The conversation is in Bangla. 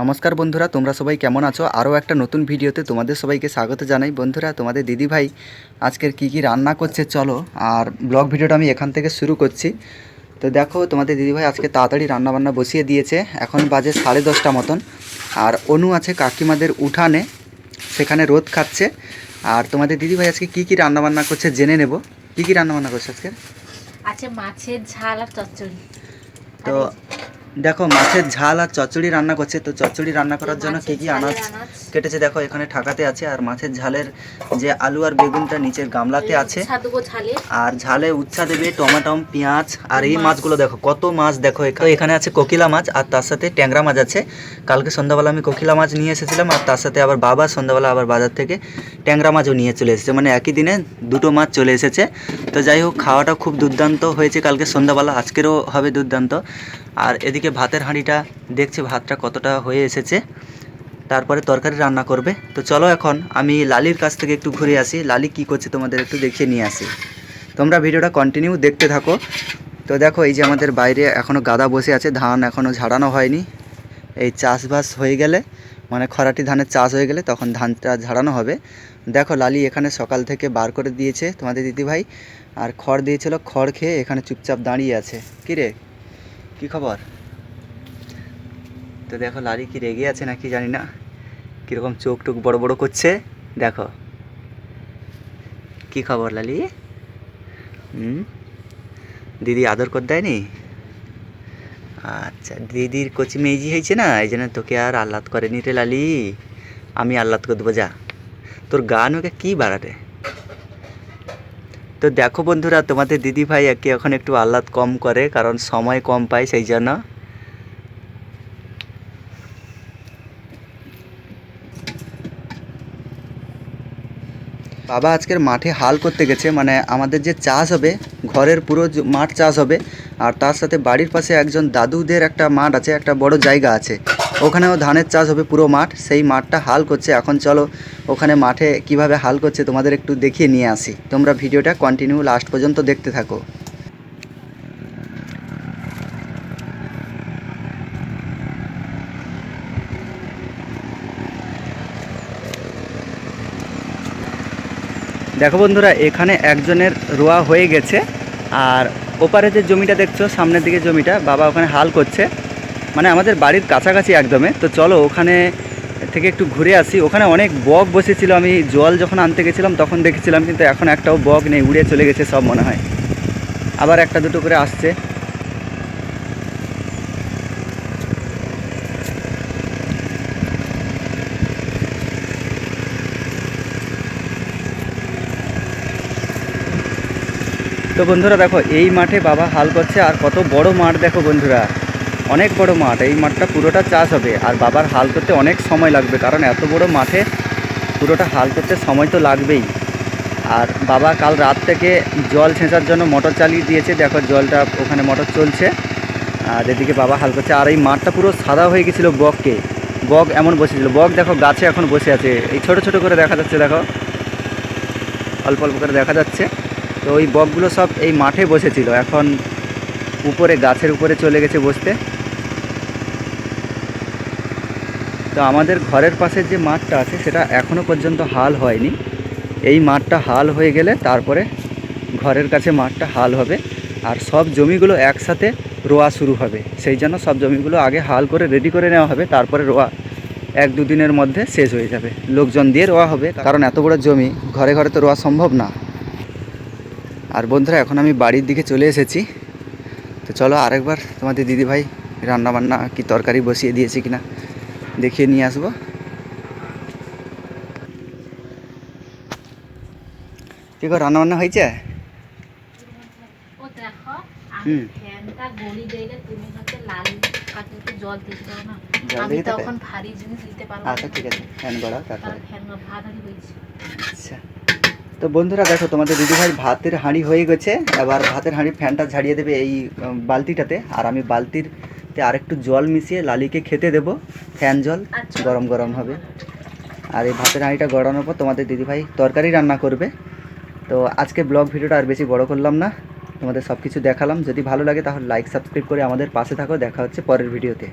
নমস্কার বন্ধুরা তোমরা সবাই কেমন আছো? আরও একটা নতুন ভিডিওতে তোমাদের সবাইকে স্বাগত জানাই। বন্ধুরা তোমাদের দিদিভাই আজকের কি কি রান্না করছে চলো আর ব্লগ ভিডিওটা আমি এখান থেকে শুরু করছি। তো দেখো তোমাদের দিদিভাই আজকে তাড়াতাড়ি রান্নাবান্না বসিয়ে দিয়েছে। এখন বাজে সাড়ে দশটা মতন। আর অনু আছে কাকিমাদের উঠানে সেখানে রোদ খাচ্ছে। আর তোমাদের দিদিভাই আজকে কি কি রান্নাবান্না করছে জেনে নেব। কি কি রান্নাবান্না করছে আজকে? আছে মাছের ঝাল আর চচ্চড়ি। তো দেখো মাছের ঝাল আর চচ্চড়ি রান্না করছে তো চচ্চড়ি রান্না করার জন্য কি কি আনাজ আনাজ। কেটেছে? দেখো এখানে ঠাকাতে আছে আর মাছের ঝালের যে আলু আর বেগুনটা নিচের গামলাতে আছে। আর ঝালে উচ্ছা দেবে টমাটম পেঁয়াজ আর এই মাছগুলো দেখো কত মাছ দেখো এখানে এখানে আছে কোকিলা মাছ আর তার সাথে ট্যাংরা মাছ আছে। কালকে সন্ধ্যাবেলা আমি কোকিলা মাছ নিয়ে এসেছিলাম আর তার সাথে আবার বাবা সন্ধ্যাবেলা আবার বাজার থেকে ট্যাংরা মাছও নিয়ে চলে এসেছে। মানে একই দিনে দুটো মাছ চলে এসেছে। তো যাই হোক খাওয়াটা খুব দুর্দান্ত হয়েছে কালকে সন্ধ্যাবেলা আজকেরও হবে দুর্দান্ত। আর এদিকে ভাতের হাঁড়িটা দেখছে ভাতটা কতটা হয়ে এসেছে। তারপরে তরকারি রান্না করবে। তো চলো এখন আমি লালির কাছ থেকে একটু ঘুরে আসি। লালি কি করছে তোমাদের একটু দেখিয়ে নিয়ে আসি। তোমরা ভিডিওটা কন্টিনিউ দেখতে থাকো। তো দেখো, এই যে আমাদের বাইরে এখনও গাদা বসে আছে। ধান এখনও ঝাড়ানো হয়নি। এই চাষবাস হয়ে গেলে মানে খরাটি ধানের চাষ হয়ে গেলে তখন ধানটা ঝাড়ানো হবে। দেখো, লালি এখানে সকাল থেকে বার করে দিয়েছে তোমাদের দিদিভাই। আর খড় দিয়েছিল, খড় খেয়ে এখানে চুপচাপ দাঁড়িয়ে আছে। কি রে? কী খবর? তো দেখো লালি কি রেগে আছে নাকি জানি না। কীরকম চোখ টুক বড় বড় করছে? দেখো। কি খবর লালি? হুম? দিদি আদর কর দেয়নি? আচ্ছা দিদির কচি মেজি হয়েছে না? এই জন্য তোকে আর আহ্লাদ করেনি রে লালি। আমি আহ্লাদ করে দেবো, যা। তোর গান ওকে কী বাড়ারে তো দেখো বন্ধুরা, তোমাদের দিদি ভাই একে এখন একটু আহ্লাদ কম করে, কারণ সময় কম পায় সেই জন্য। বাবা আজকের মাঠে হাল করতে গেছে মানে আমাদের যে চাষ হবে, ঘরের পুরো মাঠ চাষ হবে, আর তার সাথে বাড়ির পাশে একজন দাদুদের একটা মাঠ আছে, একটা বড় জায়গা আছে। ওখানেও ধানের চাষ হবে পুরো মাঠ, সেই মাঠটা হাল করছে। এখন চলো ওখানে মাঠে কীভাবে হাল করছে তোমাদের একটু দেখিয়ে নিয়ে আসি। তোমরা ভিডিওটা কন্টিনিউ লাস্ট পর্যন্ত দেখতে থাকো। দেখো বন্ধুরা, এখানে একজনের রোয়া হয়ে গেছে। আর ওপারে যে জমিটা দেখছ, সামনের দিকে জমিটা, বাবা ওখানে হাল করছে। মানে আমাদের বাড়ির কাছাকাছি একদমে। তো চলো ওখানে থেকে একটু ঘুরে আসি। ওখানে অনেক বক বসেছিল। আমি জল যখন আনতে গেছিলাম তখন দেখেছিলাম, কিন্তু এখন একটাও বক নেই, উড়ে চলে গেছে সব মনে হয়। আবার একটা দুটো করে আসছে। তো বন্ধুরা দেখো, এই মাঠে বাবা হাল করছে। আর কত বড় মাঠ দেখো বন্ধুরা। অনেক বড় মাঠ, এই মাঠটা পুরোটা চাষ হবে। আর বাবার হাল করতে অনেক সময় লাগবে, কারণ এত বড় মাঠে পুরোটা হাল করতে সময় তো লাগবেই। আর বাবা কাল রাত থেকে জল ছেঁচার জন্য মোটর চালিয়ে দিয়েছে। দেখো জলটা ওখানে মোটর চলছে। আর এদিকে বাবা হাল করছে। আর এই মাঠটা পুরো সাদা হয়ে গেছিল বককে। বক এমন বসেছিল। বক দেখো গাছে এখন বসে আছে। এই ছোট ছোট করে দেখা যাচ্ছে, দেখো। অল্প অল্প করে দেখা যাচ্ছে। তো ওই বকগুলো সব এই মাঠে বসেছিল। এখন উপরে, গাছের উপরে চলে গেছে বসতে। তো আমাদের ঘরের পাশে যে মাঠটা আছে, সেটা এখনও পর্যন্ত হাল হয়নি। এই মাঠটা হাল হয়ে গেলে তারপরে ঘরের কাছে মাঠটা হাল হবে আর সব জমিগুলো একসাথে রোয়া শুরু হবে। সেই জন্য সব জমিগুলো আগে হাল করে রেডি করে নেওয়া হবে, তারপরে রোয়া এক দুদিনের মধ্যে শেষ হয়ে যাবে। লোকজন দিয়ে রোয়া হবে, কারণ এত বড় জমি ঘরে ঘরে তো রোয়া সম্ভব না। আর বন্ধুরা, এখন আমি বাড়ির দিকে চলে এসেছি। তো চলো আরেকবার তোমাদের দিদিভাই রান্না বান্না কি তরকারি বসিয়ে দিয়েছে কিনা দেখিয়ে নিয়ে আসব। কি গো রান্না বান্না হয়েছে আচ্ছা আচ্ছা। তো বন্ধুরা দেখো তোমাদের দিদিভাই ভাতের হাঁড়ি হয়ে গেছে। এবার ভাতের হাঁড়ির ফ্যানটা ঝাড়িয়ে দেবে এই বালতিটাতে। আর আমি আরেকটু জল মিশিয়ে লালিকে খেতে দেবো। ফ্যান জল আচ্ছা। গরম গরম হবে। আর এই ভাতের হাঁড়িটা গড়ানোর পর তোমাদের দিদিভাই তরকারি রান্না করবে। তো আজকে ব্লগ ভিডিওটা আর বেশি বড় করলাম না। তোমাদের সব কিছু দেখালাম। যদি ভালো লাগে তাহলে লাইক সাবস্ক্রাইব করে আমাদের পাশে থাকো। দেখা হচ্ছে পরের ভিডিওতে।